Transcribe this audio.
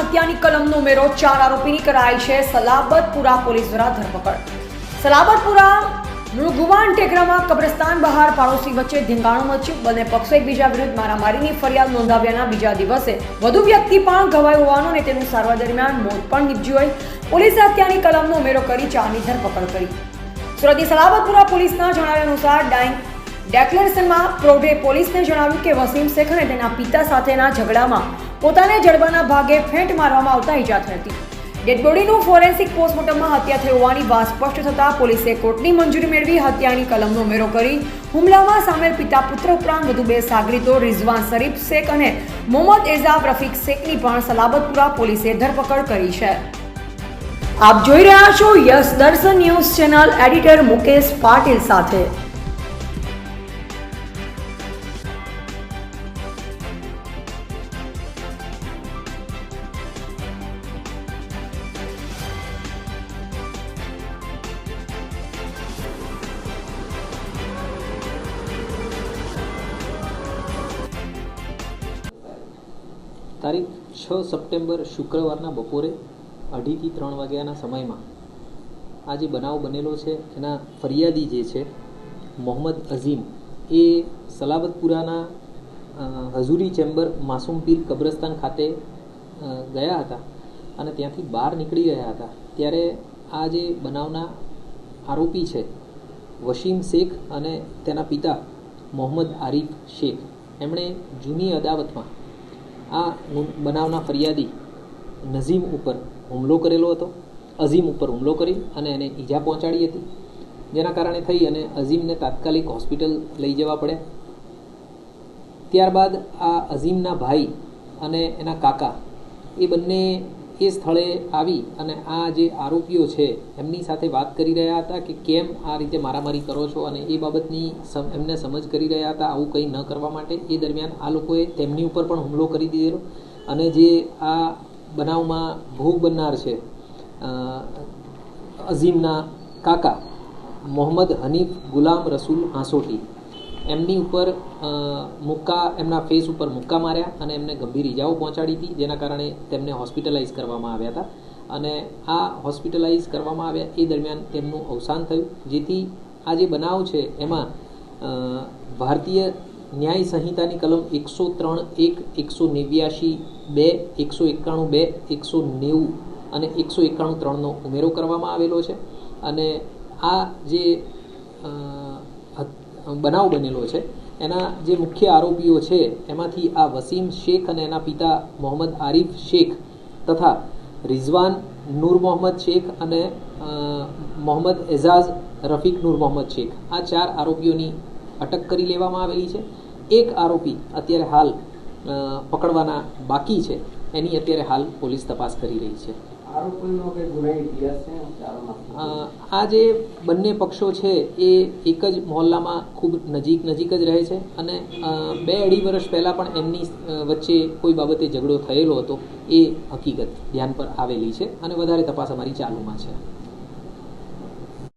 હત્યાની કલમનો ઉમેરો, ચાર આરોપીની કરાઈ છે સલાબતપુરા પોલીસ દ્વારા ધરપકડ. સલાબતપુરા મૃગુવાન ટેકરામાં કબ્રસ્તાન બહાર પાડોશી વચ્ચે ધીંગાણું મચ્યું. બંને પક્ષો એકબીજા વિરુદ્ધ મારામારીની ફરિયાદ નોંધાવ્યાના બીજા દિવસે. વધુ વ્યક્તિ પણ ઘવાયું હોવાનું અને તેનું સારવાર દરમિયાન મોત પણ નીપજ્યું હોય. પોલીસે હત્યાની કલમનો ઉમેરો કરી ચારની ધરપકડ કરી. સુરતની સલાબતપુરા પોલીસના જણાવ્યા અનુસાર ડાઇંગ ડેક્લેરેશનમાં પ્રૌઢે પોલીસને જણાવ્યું કે વસીમ શેખ અને તેના પિતા સાથેના ઝઘડામાં પોતાને જડબાના ભાગે ફેંટ મારવામાં આવતા ઈજા થઈ હતી. ડેડ બોડીનું ફોરેન્સિક પોસ્ટમોર્ટમમાં હત્યા થઈ હોવાની વાત સ્પષ્ટ થતાં પોલીસે કોર્ટની મંજૂરી મેળવી હત્યાની કલમનો ઉમેરો કરી હુમલામાં સામેલ પિતા પુત્ર ઉપરાંત વધુ બે સાગરીતો રિઝવાન શરીફ શેખ અને મોહમ્મદ એઝાબ રફીક શેખની પણ સલાબતપુરા પોલીસે ધરપકડ કરી છે. આપ જોઈ રહ્યા છો yes Darshan news channel editor Mukesh Patil સાથે. તારીખ છ સપ્ટેમ્બર શુક્રવારના બપોરે અઢીથી ત્રણ વાગ્યાના સમયમાં આ જે બનાવ બનેલો છે, એના ફરિયાદી જે છે, મોહમ્મદ અઝીમ, એ સલાબતપુરાના હઝુરી ચેમ્બર માસુમ પીર કબ્રસ્તાન ખાતે ગયા હતા અને ત્યાંથી બહાર નીકળી રહ્યા હતા. ત્યારે આ જે બનાવના આરોપી છે વસીમ શેખ અને તેના પિતા મોહમ્મદ આરીફ શેખ, એમણે જૂની અદાવતમાં આ બનાવના ફરિયાદી નઝીમ ઉપર હુમલો કરેલો હતો. અઝીમ ઉપર હુમલો કરી અને એને ઈજા પહોંચાડી હતી. જેના કારણે થઈ અને અઝીમને તાત્કાલિક હોસ્પિટલ લઈ જવા પડ્યા. ત્યારબાદ આ અઝીમના ભાઈ અને એના કાકા એ બંને એ સ્થળે આવી અને આ જે આરોપીઓ છે, એમની સાથે વાત કરી રહ્યા હતા કે કેમ આ રીતે મારામારી કરો છો અને એ બાબતની એમને સમજ કરી રહ્યા હતા આવું કંઈ ન કરવા માટે. એ દરમિયાન આ લોકોએ તેમની ઉપર પણ હુમલો કરી દીધેલો અને જે આ બનાવમાં ભોગ બનનાર છે અઝીમના કાકા મોહમ્મદ હનીફ ગુલામ રસૂલ હાંસોટી એમની ઉપર મુક્કા, એમના ફેસ ઉપર મુક્કા માર્યા અને એમને ગંભીર ઈજાઓ પહોંચાડી હતી, જેના કારણે તેમને હોસ્પિટલાઇઝ કરવામાં આવ્યા હતા. અને આ હોસ્પિટલાઇઝ કરવામાં આવ્યા એ દરમિયાન તેમનું અવસાન થયું, જેથી આ જે બનાવ છે, એમાં ભારતીય ન્યાય સંહિતાની કલમ એકસો ત્રણ એક, એકસો નેવ્યાશી બે, એકસો એકાણું બે, એકસો નેવું અને એકસો એકાણું ત્રણનો ઉમેરો કરવામાં આવેલો છે. અને આ જે બનાવ બનેલો છે. એના જે મુખ્ય આરોપીઓ છે, એમાંથી આ વસીમ શેખ અને એના પિતા મોહમ્મદ આરિફ શેખ તથા રિઝવાન નૂર મોહમ્મદ શેખ અને મોહમ્મદ એઝાઝ રફીક નૂર મોહમ્મદ શેખ. આ ચાર આરોપીઓની અટક કરી લેવામાં આવેલી છે. એક આરોપી અત્યારે હાલ પકડવાના બાકી છે. એની અત્યારે હાલ પોલીસ તપાસ કરી રહી છે. આ જે બંને પક્ષો છે, એ એક જ મહોલ્લામાં ખૂબ નજીક નજીક જ રહે છે અને બે અઢી વર્ષ પહેલાં પણ એમની વચ્ચે કોઈ બાબતે ઝઘડો થયેલો હતો, એ હકીકત ધ્યાન પર આવેલી છે અને વધારે તપાસ અમારી ચાલુમાં છે.